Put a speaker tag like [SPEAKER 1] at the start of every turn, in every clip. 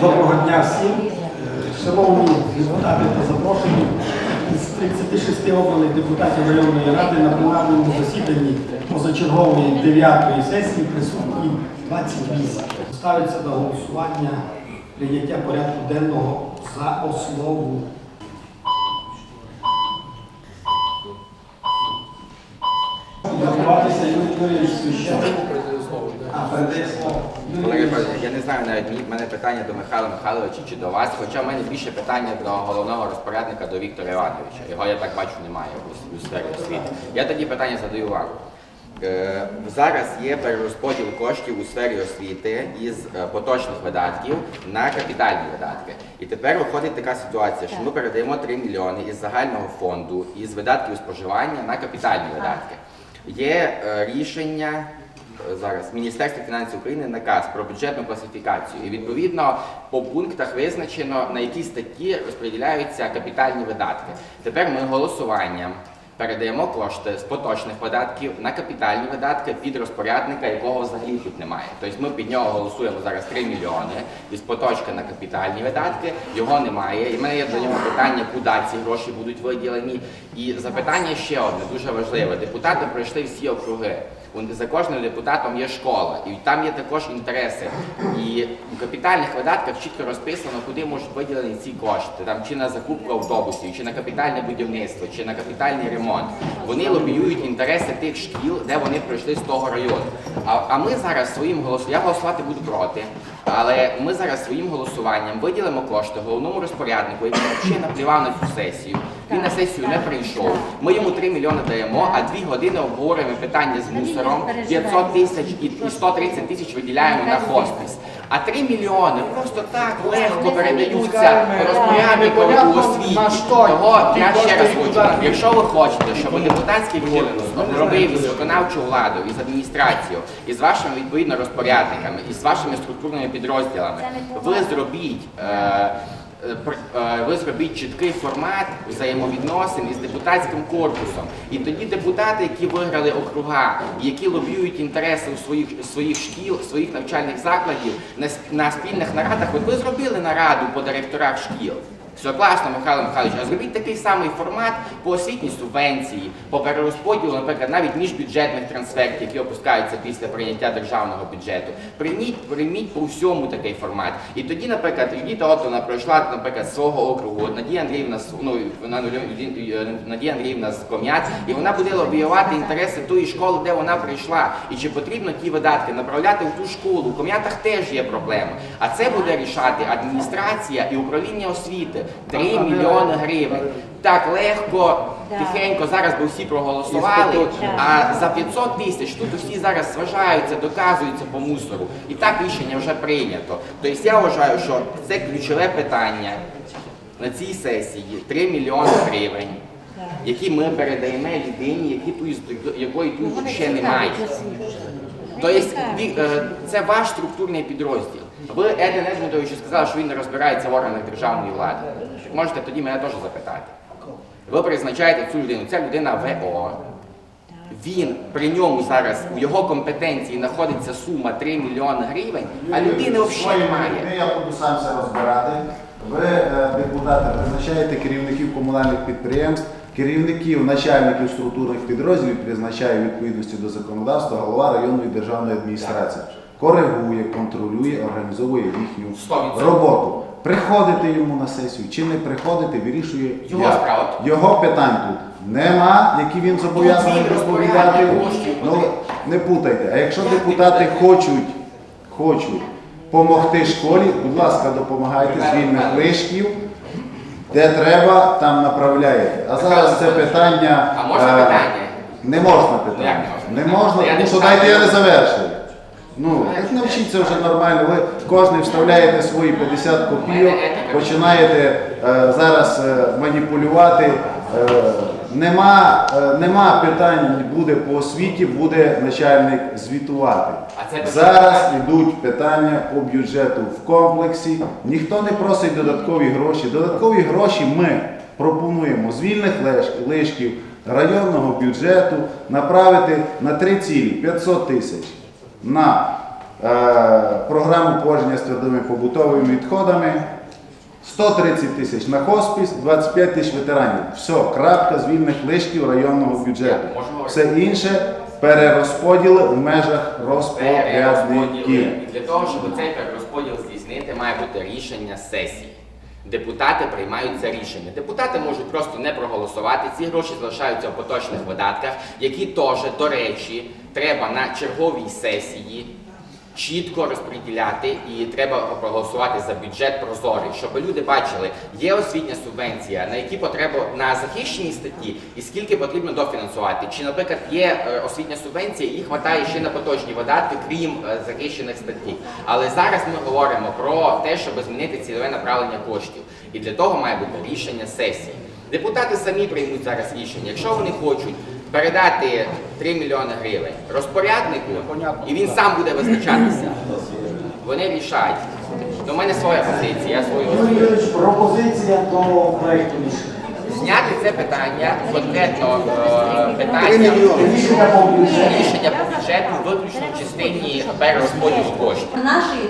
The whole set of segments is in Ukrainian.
[SPEAKER 1] Доброго дня всім. Шановні депутати та запрошені із 36 обраних депутатів районної ради на пленарному засіданні позачергової 9 сесії присутні 28. Ставиться до голосування прийняття порядку денного за основу. Готуватися Юрій Юрійович Священко. А передає слово. Юрій
[SPEAKER 2] Колеги, я не знаю навіть в мене питання до Михайла Михайловича чи до вас, хоча в мене більше питання до головного розпорядника до Віктора Івановича. Його я так бачу немає у, сфері освіти. Я тоді питання задаю вам. Е, Зараз є перерозподіл коштів у сфері освіти із е, поточних видатків на капітальні видатки. І тепер виходить така ситуація, що ми передаємо 3 мільйони із загального фонду із видатків споживання на капітальні видатки. Є е, рішення зараз Міністерства фінансів України наказ про бюджетну класифікацію. І відповідно по пунктах визначено на які статті розподіляються капітальні видатки. Тепер ми голосуванням передаємо кошти з поточних видатків на капітальні видатки під розпорядника, якого взагалі тут немає. Тобто ми під нього голосуємо зараз 3 мільйони із поточка на капітальні видатки. Його немає. І в мене є до нього питання, куди ці гроші будуть виділені. І запитання ще одне дуже важливе. Депутати пройшли всі округи. У- За кожним депутатом є школа, і там є також інтереси. І в капітальних видатках чітко розписано, куди можуть виділені ці кошти. Там чи на закупку автобусів, чи на капітальне будівництво, чи на капітальний ремонт. Вони лобіюють інтереси тих шкіл, де вони пройшли з того району. А, а ми зараз своїм голосуванням, я голосувати буду проти, але ми зараз своїм голосуванням виділимо кошти головному розпоряднику, який взагалі наплівав на цю сесію. Він на сесію не прийшов. Ми йому 3 мільйони даємо, а 2 години обговорюємо питання з мусором. 500 тисяч і 130 тисяч виділяємо на хоспіс. А 3 мільйони просто так легко передаються розпорядникові у освіті. Того я ще раз хочу. Якщо ви хочете, щоб депутатський корпус робив із виконавчу владу, із адміністрацією, із вашими відповідно розпорядниками, із вашими структурними підрозділами, ви зробіть. Е, Е, е, ви зробіть чіткий формат взаємовідносин із депутатським корпусом. І тоді депутати, які виграли округа, які лобіюють інтереси у своїх своїх шкіл, своїх навчальних закладів на спільних нарадах, от ви зробили нараду по директорах шкіл. Все класно, Михайло Михайлович, а зробіть такий самий формат по освітній субвенції, по перерозподілу, наприклад, навіть міжбюджетних трансфертів, які опускаються після прийняття державного бюджету. Прийміть, прийміть по всьому такий формат. І тоді, наприклад, Юдіта Отона пройшла, наприклад, з свого округу, Надія Андріївна, ну, вона, Надія Андріївна з Ком'ят, і вона буде лобіювати інтереси тої школи, де вона прийшла. І чи потрібно ті видатки направляти в ту школу. У Ком'ятах теж є проблема. А це буде рішати адміністрація і управління освіти. 3 мільйони гривень. Так легко, тихенько, зараз би всі проголосували, а за 500 тисяч тут усі зараз зважаються, доказуються по мусору. І так рішення вже прийнято. Тобто я вважаю, що це ключове питання на цій сесії 3 мільйони гривень, які ми передаємо людині, які тут, якої тут ще немає. Тобто е, це ваш структурний підрозділ. Ви Еден Едмундовичу сказали, що він не розбирається в органах державної влади. Можете тоді мене теж запитати. Ви призначаєте цю людину, ця людина ВО. Він при ньому зараз у його компетенції знаходиться сума 3 мільйони гривень, а людини взагалі немає.
[SPEAKER 3] Я буду сам все розбирати. Ви, е, депутати, призначаєте керівників комунальних підприємств, керівників, начальників структурних підрозділів призначає відповідності до законодавства голова районної державної адміністрації. Коригує, контролює, організовує їхню
[SPEAKER 2] Сто відсотків.
[SPEAKER 3] роботу. Приходити йому на сесію чи не приходити, вирішує
[SPEAKER 2] Його
[SPEAKER 3] я.
[SPEAKER 2] справа.
[SPEAKER 3] Його питань тут нема, які він зобов'язаний розповідати. Ну, не путайте. А якщо депутати хочуть, хочуть допомогти школі, будь ласка, допомагайте з вільних лишків. Де треба, там направляєте. А зараз це питання.
[SPEAKER 2] А можна
[SPEAKER 3] е,
[SPEAKER 2] питання?
[SPEAKER 3] Не можна
[SPEAKER 2] Ну,
[SPEAKER 3] питання.
[SPEAKER 2] не можна?
[SPEAKER 3] можна, тому що дайте я не завершую. Ну, так навчіться вже нормально. Ви кожен вставляєте свої 50 копійок, починаєте е, зараз е, маніпулювати. Е, нема, е, нема питань, буде по освіті, буде начальник звітувати. Зараз йдуть питання по бюджету в комплексі. Ніхто не просить додаткові гроші. Додаткові гроші ми пропонуємо з вільних лишків районного бюджету направити на три цілі 500 тисяч на е, програму поводження з твердими побутовими відходами, 130 тисяч на хоспіс, 25 тисяч ветеранів. Все, крапка з вільних лишків районного бюджету. Все інше перерозподіли в межах розпорядників.
[SPEAKER 2] Для того, щоб цей перерозподіл здійснити, має бути рішення сесії. Депутати приймають це рішення. Депутати можуть просто не проголосувати. Ці гроші залишаються в поточних видатках, які теж, до речі, треба на черговій сесії чітко розподіляти і треба проголосувати за бюджет прозорий, щоб люди бачили, є освітня субвенція, на які потреби на захищені статті і скільки потрібно дофінансувати. Чи, наприклад, є е, освітня субвенція, і вистачає ще на поточні видатки, крім е, захищених статей. Але зараз ми говоримо про те, щоб змінити цільове направлення коштів. І для того має бути рішення сесії. Депутати самі приймуть зараз рішення. Якщо вони хочуть передати 3 мільйони гривень розпоряднику, і він сам буде визначатися, вони рішають. До мене своя позиція, я свою
[SPEAKER 1] Юрій Юрійович, пропозиція до рішення.
[SPEAKER 2] зняти це питання, конкретно е, питання
[SPEAKER 1] Рішення по бюджету.
[SPEAKER 2] рішення по бюджету виключно в частині перерозподілу коштів.
[SPEAKER 4] Наші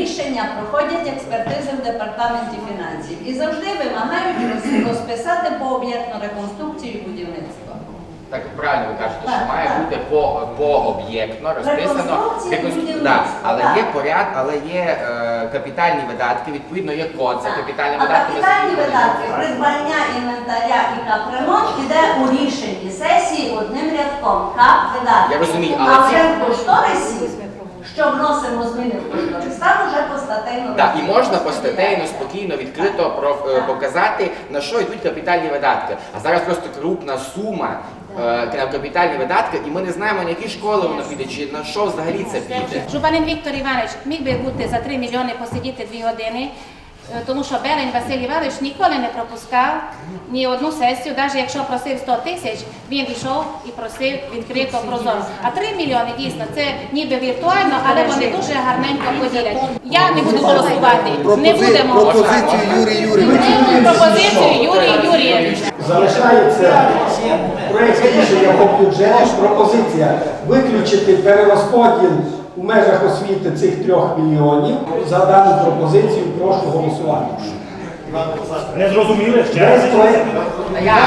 [SPEAKER 4] рішення проходять експертизи в департаменті фінансів і завжди вимагають роз- розписати по об'єктну реконструкцію і будівництво.
[SPEAKER 2] Так правильно ви кажете, що має бути по, по об'єктно розписано.
[SPEAKER 4] Реконструкція,
[SPEAKER 2] да, але
[SPEAKER 4] так.
[SPEAKER 2] є поряд, але є е, капітальні видатки, відповідно є код за капітальні
[SPEAKER 4] А
[SPEAKER 2] видатки.
[SPEAKER 4] капітальні видатки, придбання інвентаря і капремонт іде у рішенні сесії одним рядком. Кап видатки.
[SPEAKER 2] Я розумію,
[SPEAKER 4] а
[SPEAKER 2] але
[SPEAKER 4] вже
[SPEAKER 2] ці-
[SPEAKER 4] в кошторисі, що вносимо зміни в кошторис, там вже постатейно.
[SPEAKER 2] Так, і можна постатейно, спокійно, відкрито про, е, показати, на що йдуть капітальні видатки. А зараз просто крупна сума капітальні видатки, і ми не знаємо, на які школи воно піде, чи на що взагалі це піде.
[SPEAKER 5] Жупанин Віктор Іванович міг би бути за 3 мільйони посидіти 2 години, е, тому що Белень Василь Іванович ніколи не пропускав ні одну сесію, навіть якщо просив 100 тисяч, він йшов і просив відкрито прозоро. А 3 мільйони дійсно це ніби віртуально, але вони дуже гарненько поділять. Я не буду голосувати. Не будемо.
[SPEAKER 6] Пропозицію Юрій Юрійович.
[SPEAKER 5] Пропозицію Юрій Юрійович.
[SPEAKER 1] Залишається проєкт рішення по бюджету. Пропозиція виключити перерозподіл у межах освіти цих трьох мільйонів. За дану пропозицію прошу голосувати.
[SPEAKER 7] Не зрозуміли ще?
[SPEAKER 2] Я